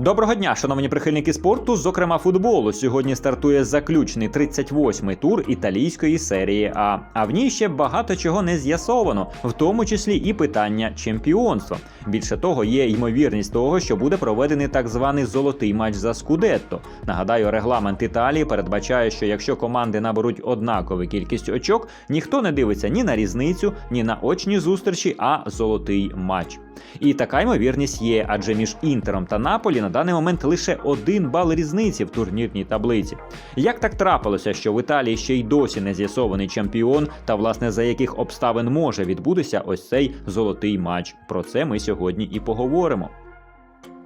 Доброго дня, шановні прихильники спорту, зокрема футболу. Сьогодні стартує заключний 38-й тур італійської серії А. А в ній ще багато чого не з'ясовано, в тому числі і питання чемпіонства. Більше того, є ймовірність того, що буде проведений так званий золотий матч за Скудетто. Нагадаю, регламент Італії передбачає, що якщо команди наберуть однакову кількість очок, ніхто не дивиться ні на різницю, ні на очні зустрічі, а золотий матч. І така ймовірність є, адже між Інтером та Наполі на даний момент лише один бал різниці в турнірній таблиці. Як так трапилося, що в Італії ще й досі не з'ясований чемпіон, та власне за яких обставин може відбутися ось цей золотий матч? Про це ми сьогодні і поговоримо.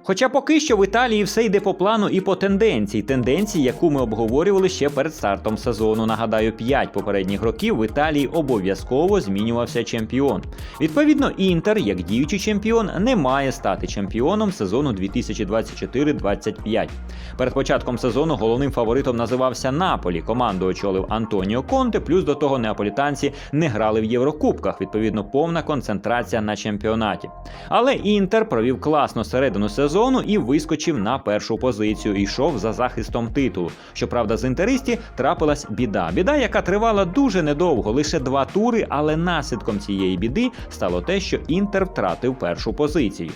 Хоча поки що в Італії все йде по плану і по тенденції. Тенденції, яку ми обговорювали ще перед стартом сезону. Нагадаю, 5 попередніх років в Італії обов'язково змінювався чемпіон. Відповідно, Інтер, як діючий чемпіон, не має стати чемпіоном сезону 2024-25. Перед початком сезону головним фаворитом називався Наполі. Команду очолив Антоніо Конте. Плюс до того неаполітанці не грали в Єврокубках. Відповідно, повна концентрація на чемпіонаті. Але Інтер провів класну середину сезону і вискочив на першу позицію. і Йшов за захистом титулу. Щоправда, з інтеристі трапилась біда. Біда, яка тривала дуже недовго, лише два тури. Але наслідком цієї біди стало те, що Інтер втратив першу позицію.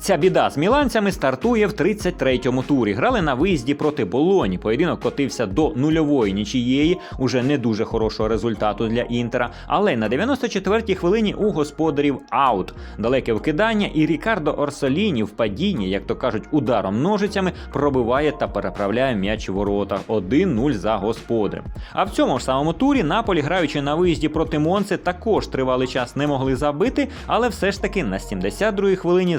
Ця біда з міланцями стартує в 33-му турі. Грали на виїзді проти Болоні. Поєдинок котився до нульової нічієї, уже не дуже хорошого результату для Інтера. Але на 94-й хвилині у господарів аут. Далеке вкидання, і Рікардо Орсоліні в падінні, як то кажуть, ударом ножицями пробиває та переправляє м'яч у ворота. 1-0 за господарем. А в цьому ж самому турі Наполі, граючи на виїзді проти Монци, також тривалий час не могли забити, але все ж таки на 72-й хвилині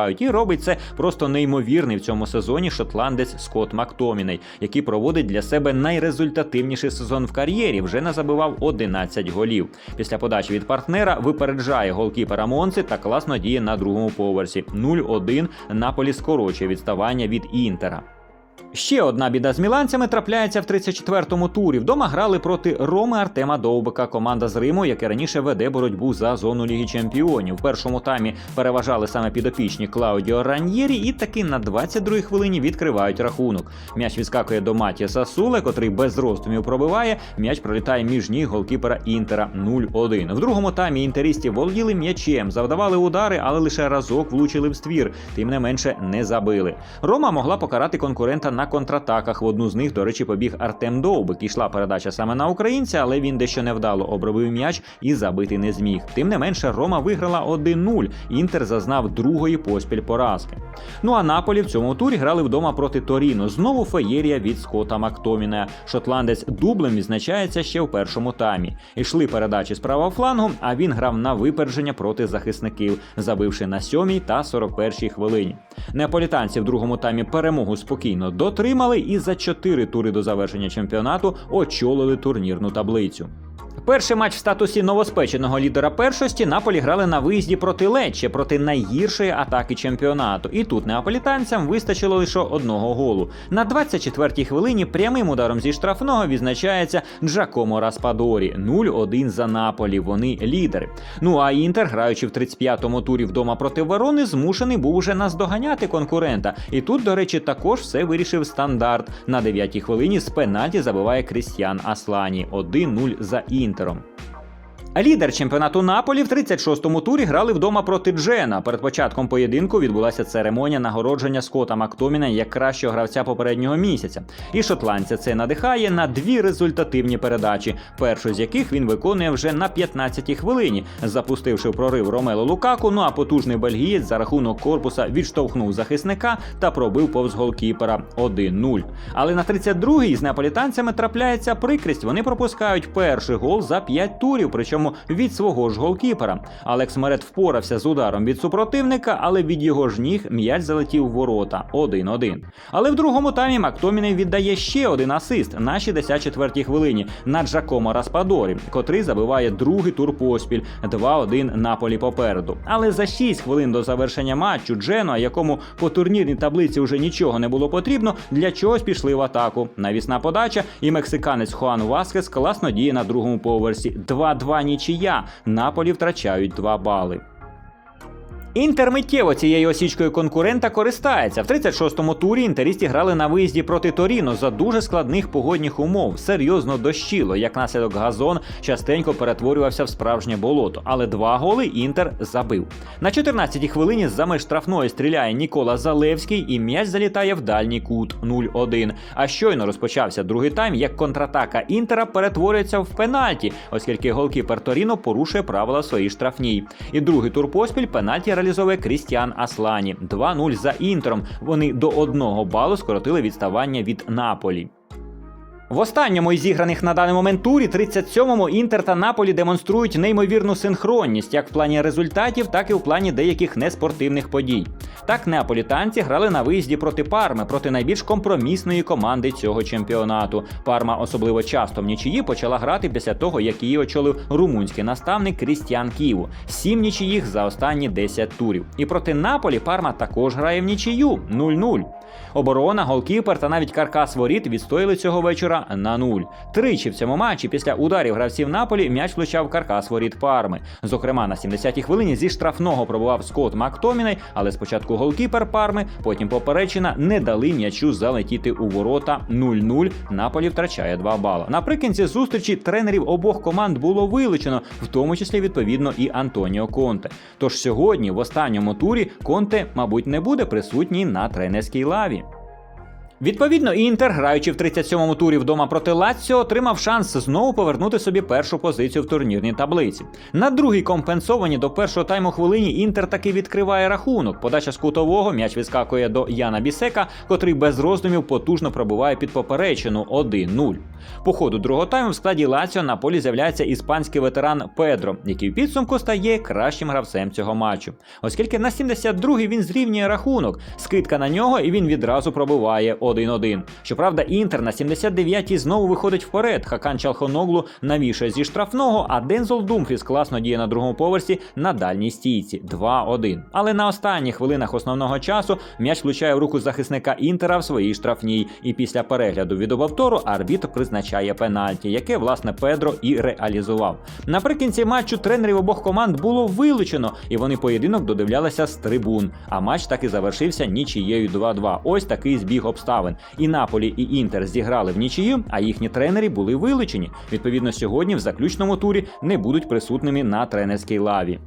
забивають. І робить це просто неймовірний в цьому сезоні шотландець Скотт Мактоміней, який проводить для себе найрезультативніший сезон в кар'єрі. Вже не забивав 11 голів. Після подачі від партнера випереджає голкіпера Монци та класно діє на другому поверсі. 0-1 Наполі скорочує відставання від Інтера. Ще одна біда з міланцями трапляється в 34-му турі. Вдома грали проти Роми Артема Довбика, команда з Риму, яка раніше веде боротьбу за зону Ліги Чемпіонів. В першому таймі переважали саме підопічні Клаудіо Раньєрі, і таки на 22-й хвилині відкривають рахунок. М'яч відскакує до Матія Сасуле, котрий без роздумів пробиває. М'яч пролітає між ніг голкіпера Інтера 0-1. В другому таймі інтерістів володіли м'ячем, завдавали удари, але лише разок влучили в ствір. Тим не менше не забили. Рома могла покарати конкурента на контратаках. В одну з них, до речі, побіг Артем Довбик. Ішла передача саме на українця, але він дещо невдало обробив м'яч і забити не зміг. Тим не менше, Рома виграла 1-0. Інтер зазнав другої поспіль поразки. Ну а Наполі в цьому турі грали вдома проти Торіно. Знову феєрія від Скота Мактоміна. Шотландець дублем відзначається ще в першому таймі. Ішли передачі з правого флангу, а він грав на випередження проти захисників, забивши на сьомій та 41-й хвилині. Неаполітанці в другому таймі перемогу спокійно дотримали і за чотири тури до завершення чемпіонату очолили турнірну таблицю. Перший матч в статусі новоспеченого лідера першості Наполі грали на виїзді проти Лечче, проти найгіршої атаки чемпіонату. І тут неаполітанцям вистачило лише одного голу. На 24-й хвилині прямим ударом зі штрафного відзначається Джакомо Распадорі. 0-1 за Наполі. Вони лідери. Ну а Інтер, граючи в 35-му турі вдома проти Ворони, змушений був уже наздоганяти конкурента. І тут, до речі, також все вирішив стандарт. На 9-й хвилині з пенальті забиває Крістіан Аслані. 1-0 за Інтером. А лідер чемпіонату Наполі в 36-му турі грали вдома проти Джена. Перед початком поєдинку відбулася церемонія нагородження Скота Мактоміна як кращого гравця попереднього місяця. І шотландця це надихає на дві результативні передачі, першу з яких він виконує вже на 15-й хвилині, запустивши в прорив Ромело Лукаку. Ну а потужний бельгієць за рахунок корпуса відштовхнув захисника та пробив повз голкіпера 1-0. Але на 32-й з неаполітанцями трапляється прикрість. Вони пропускають перший гол за 5 турів. Причому від свого ж голкіпера. Алекс Мерет впорався з ударом від супротивника, але від його ж ніг м'яч залетів в ворота 1-1. Але в другому таймі Мактоміней віддає ще один асист на 64-й хвилині на Джакомо Распадорі, котрий забиває другий тур поспіль 2-1 Наполі попереду. Але за 6 хвилин до завершення матчу Джено, якому по турнірній таблиці вже нічого не було потрібно, для чогось пішли в атаку. Навісна подача, і мексиканець Хуан Васкес класно діє на другому поверсі. 2-2 нічия. Наполі втрачають 2 бали. Інтер миттєво цією осічкою конкурента користається. В 36-му турі інтерісті грали на виїзді проти Торіно за дуже складних погодних умов. Серйозно дощило, як наслідок газон частенько перетворювався в справжнє болото. Але два голи інтер забив. На 14-й хвилині за меж штрафної стріляє Нікола Залевський, і м'яч залітає в дальній кут 0-1. А щойно розпочався другий тайм, як контратака інтера перетворюється в пенальті, оскільки голкіпер Торіно порушує правила своїй штрафній. І другий тур поспіль пенальті реалізовує Крістіан Аслані. 2-0 за інтером. Вони до одного балу скоротили відставання від Наполі. В останньому із зіграних на даний момент турі 37-му Інтер та Наполі демонструють неймовірну синхронність як в плані результатів, так і в плані деяких неспортивних подій. Так, неаполітанці грали на виїзді проти Парми, проти найбільш компромісної команди цього чемпіонату. Парма особливо часто в нічиї почала грати після того, як її очолив румунський наставник Крістіан Ківу. Сім нічиїх за останні 10 турів. І проти Наполі Парма також грає в нічию 0-0. Оборона, голкіпер та навіть каркас воріт відстояли цього вечора на нуль. Тричі в цьому матчі після ударів гравців Наполі м'яч влучав каркас воріт Парми. Зокрема, на 70-й хвилині зі штрафного пробував Скотт Мактоміней, але спочатку голкіпер Парми, потім поперечина не дали м'ячу залетіти у ворота 0-0. Наполі втрачає 2 бала. Наприкінці зустрічі тренерів обох команд було вилучено, в тому числі відповідно і Антоніо Конте. Тож сьогодні, в останньому турі, Конте, мабуть, не буде присутній на тренерській лаві справі. Відповідно, Інтер, граючи в 37-му турі вдома проти Лаціо, отримав шанс знову повернути собі першу позицію в турнірній таблиці. На другій компенсовані до першого тайму хвилині Інтер таки відкриває рахунок. Подача з кутового м'яч вискакує до Яна Бісека, котрий без роздумів потужно пробиває під поперечину 1-0. По ходу другого тайму в складі Лаціо на полі з'являється іспанський ветеран Педро, який в підсумку стає кращим гравцем цього матчу. Оскільки на 72-й він зрівнює рахунок, скидка на нього, і він відразу пробиває 1-1. Щоправда, Інтер на 79-й знову виходить вперед. Хакан Чалхоноглу навішає зі штрафного, а Дензел Думфріс класно діє на другому поверсі на дальній стійці 2-1. Але на останніх хвилинах основного часу м'яч влучає в руку захисника Інтера в своїй штрафній. І після перегляду відеоповтору арбітр призначає пенальті, яке власне Педро і реалізував. Наприкінці матчу тренерів обох команд було вилучено, і вони поєдинок додивлялися з трибун. А матч так і завершився нічією 2-2. Ось такий збіг обставин. І Наполі, і Інтер зіграли в нічию, а їхні тренери були вилучені. Відповідно, сьогодні в заключному турі не будуть присутними на тренерській лаві.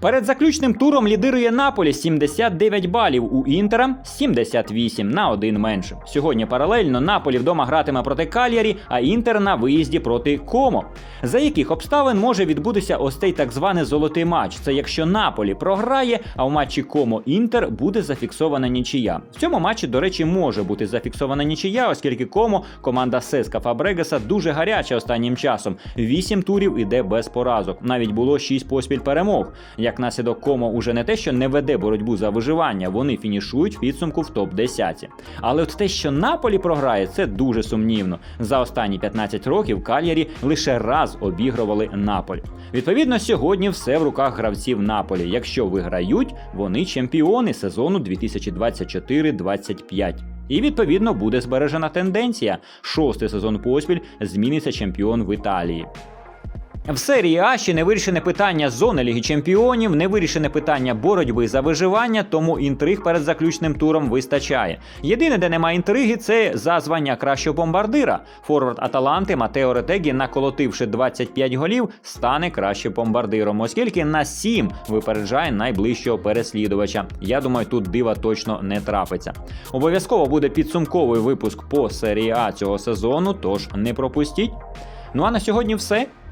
Перед заключним туром лідирує Наполі 79 балів, у Інтера 78 на один менше. Сьогодні паралельно Наполі вдома гратиме проти Кальярі, а Інтер на виїзді проти Комо. За яких обставин може відбутися ось цей так званий золотий матч? Це якщо Наполі програє, а в матчі Комо Інтер буде зафіксована нічия. В цьому матчі, до речі, може бути зафіксована нічия, оскільки Комо, команда Сеска Фабрегаса, дуже гаряча останнім часом. Вісім турів іде без поразок. Навіть було шість поспіль перемог. Як наслідок Комо уже не те, що не веде боротьбу за виживання, вони фінішують в підсумку в топ-10. Але от те, що Наполі програє, це дуже сумнівно. За останні 15 років Кальярі лише раз обігрували Наполь. Відповідно, сьогодні все в руках гравців Наполі. Якщо виграють, вони чемпіони сезону 2024-25. І відповідно буде збережена тенденція. Шостий сезон поспіль зміниться чемпіон в Італії. В серії А ще не вирішене питання зони Ліги Чемпіонів, не вирішене питання боротьби за виживання, тому інтриг перед заключним туром вистачає. Єдине, де немає інтриги, це за звання кращого бомбардира. Форвард Аталанти Матео Ретегі, наколотивши 25 голів, стане кращим бомбардиром, оскільки на 7 випереджає найближчого переслідувача. Я думаю, тут дива точно не трапиться. Обов'язково буде підсумковий випуск по серії А цього сезону, тож не пропустіть. Ну а на сьогодні все.